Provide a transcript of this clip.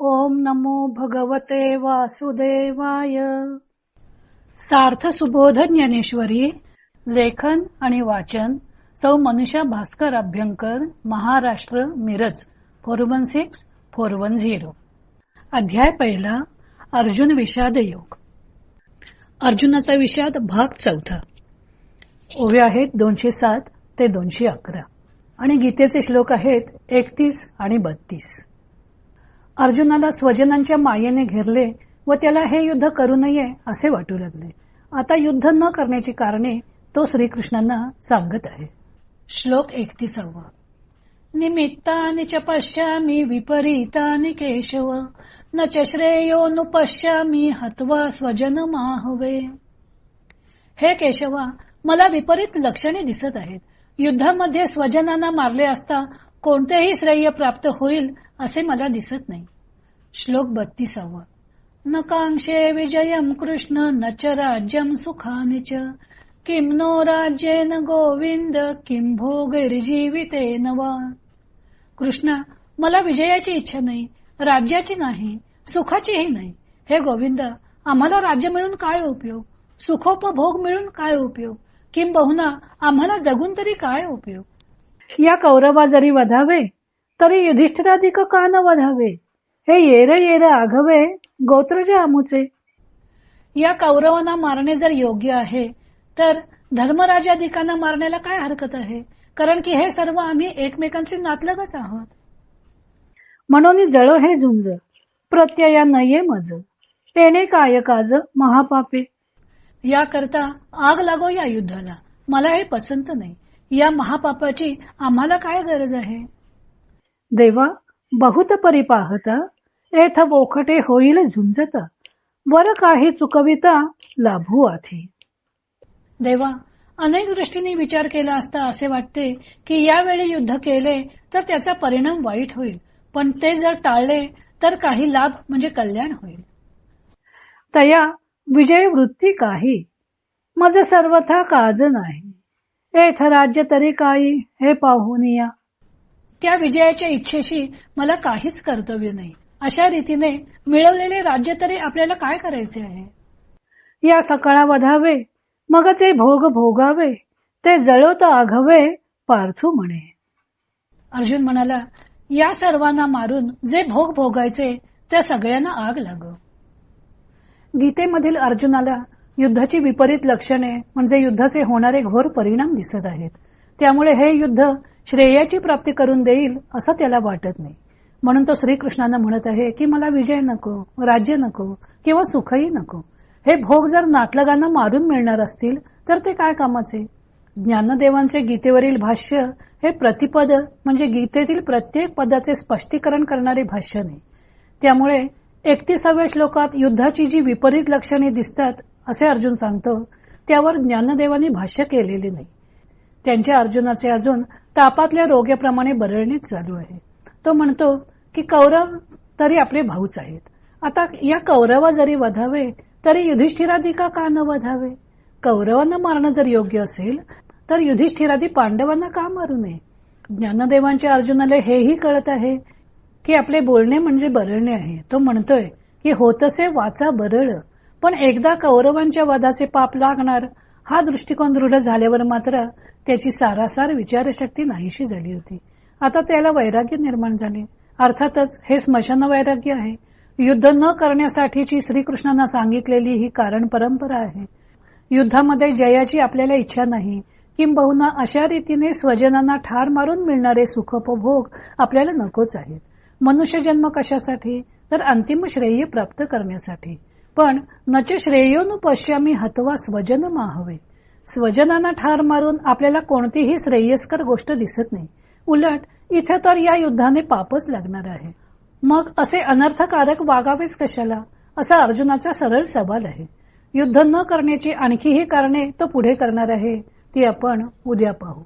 ओम नमो भगवते वासुदेवाय. सार्थ सुबोध ज्ञानेश्वरी लेखन आणि वाचन सौ Manusha Bhaskar Abhyankar Maharashtra Miraj four one six four one zero. अध्याय पहिला अर्जुन विषाद योग अर्जुनाचा विषाद भाग चौथा. ओव्या आहेत दोनशे सात ते दोनशे अकरा. आणि गीतेचे श्लोक आहेत एकतीस आणि बत्तीस. अर्जुनाला स्वजनांच्या मायेने घेरले व त्याला हे युद्ध करू नये असे वाटू लागले. आता युद्ध न करण्याची कारणे तो श्रीकृष्णांना सांगत आहे. श्लोक एकतीसावा. निमित्तानि च पश्यामि विपरीतानि केशव न च पश्यामी हत्वा स्वजन माहवे हे केशवा मला विपरीत लक्षणे दिसत आहेत. युद्धामध्ये स्वजनांना मारले असता कोणतेही श्रेय प्राप्त होईल असे मला दिसत नाही. श्लोक बत्तीसावा. नकांक्षे विजयम कृष्ण न च राज्यम सुखानि च. किम नो राज्येन गोविंद किम भोगिर्जीविते नवा कृष्णा मला विजयाची इच्छा नाही राज्याची नाही सुखाचीही नाही. हे गोविंद आम्हाला राज्य मिळून काय उपयोग? सुखोपभोग मिळून काय उपयोग? किंबहुना आम्हाला जगून तरी काय उपयोग? या कौरवा जरी वधावे तरी युधिष्ठिराधिक का न वधावे? हे येर येर आघवे गोत्रज आमुचे. या कौरवांना मारणे जर योग्य आहे तर धर्मराजाधिकांना मारण्याला काय हरकत आहे? कारण की हे सर्व आम्ही एकमेकांचे नातलगच आहोत. म्हणून जळ हे झुंज प्रत्यया नये मज. तेने काय काज महापापे. याकरता आग लागो या युद्धाला. मला हे पसंत नाही. या महापापाची आम्हाला काय गरज आहे? देवा बहुत परिपाहता एथ बोखटे होईल झुंजता वर काही चुकविता लाभू आधी. देवा अनेक दृष्टीने विचार केला असता असे वाटते की यावेळी युद्ध केले तर त्याचा परिणाम वाईट होईल पण ते जर टाळले तर काही लाभ म्हणजे कल्याण होईल. तया विजय वृत्ती काही. मज सर्वथा काज नाही. एथ राज्य तरी काही हे पाहून या त्या विजयाच्या इच्छेशी मला काहीच कर्तव्य नाही. अशा रीतीने मिळवलेले राज्य तरी आपल्याला काय करायचे आहे? या सकाळा वधावे मगचे भोग भोगावे ते जळवत आघवे पार्थू म्हणे. अर्जुन म्हणाला या सर्वांना मारून जे भोग भोगायचे त्या सगळ्यांना आग लागव गीतेमधील अर्जुनाला युद्धाची विपरीत लक्षणे म्हणजे युद्धाचे होणारे घोर परिणाम दिसत आहेत. त्यामुळे हे युद्ध श्रेयाची प्राप्ती करून देईल असं त्याला वाटत नाही. म्हणून तो श्रीकृष्णानं म्हणत आहे की मला विजय नको राज्य नको किंवा सुखही नको. हे भोग जर नातलगांना मारून मिळणार असतील तर ते काय कामाचे? ज्ञानदेवांचे गीतेवरील भाष्य हे प्रतिपद म्हणजे गीतेतील प्रत्येक पदाचे स्पष्टीकरण करणारे भाष्य नाही. त्यामुळे एकतीसाव्या श्लोकात युद्धाची जी विपरीत लक्षणे दिसतात असे अर्जुन सांगतो त्यावर ज्ञानदेवांनी भाष्य केलेले नाही. त्यांच्या अर्जुनाचे अजून तापातल्या रोग्याप्रमाणे बरळणीच चालू आहे. तो म्हणतो की कौरव तरी आपले भाऊच आहेत. आता या कौरवा जरी वधावे तरी युधिष्ठिराधिका का न वधावे? कौरवांना मारणं जर योग्य असेल तर युधिष्ठिरादी पांडवांना का मारू नये? ज्ञानदेवांच्या अर्जुनाला हेही कळत आहे की आपले बोलणे म्हणजे बरळणे आहे. तो म्हणतोय की होतसे वाचा बरळ पण एकदा कौरवांच्या वधाचे पाप लागणार हा दृष्टिकोन दृढ झाल्यावर मात्र त्याची सारासार विचारशक्ती नाहीशी झाली होती. आता त्याला वैराग्य निर्माण झाले. अर्थातच हे स्मशान वैराग्य आहे. युद्ध न करण्यासाठीची श्रीकृष्णांना सांगितलेली ही कारण परंपरा आहे. युद्धामध्ये जयाची आपल्याला इच्छा नाही. किंबहुना अशा रीतीने स्वजनांना ठार मारून मिळणारे सुखोपभोग आपल्याला नकोच आहेत. मनुष्य जन्म कशासाठी? तर अंतिम श्रेय प्राप्त करण्यासाठी. पण नच श्रेयोनु पश्यामी हतवा स्वजन माहवे. स्वजनांना ठार मारून आपल्याला कोणतीही श्रेयस्कर गोष्ट दिसत नाही. उलट इथे तर या युद्धाने पापच लागणार आहे. मग असे अनर्थकारक वागावेच कशाला? असा अर्जुनाचा सरळ सवाल आहे. युद्ध न करण्याची आणखीही कारणे तो पुढे करणार आहे ती आपण उद्या पाहू.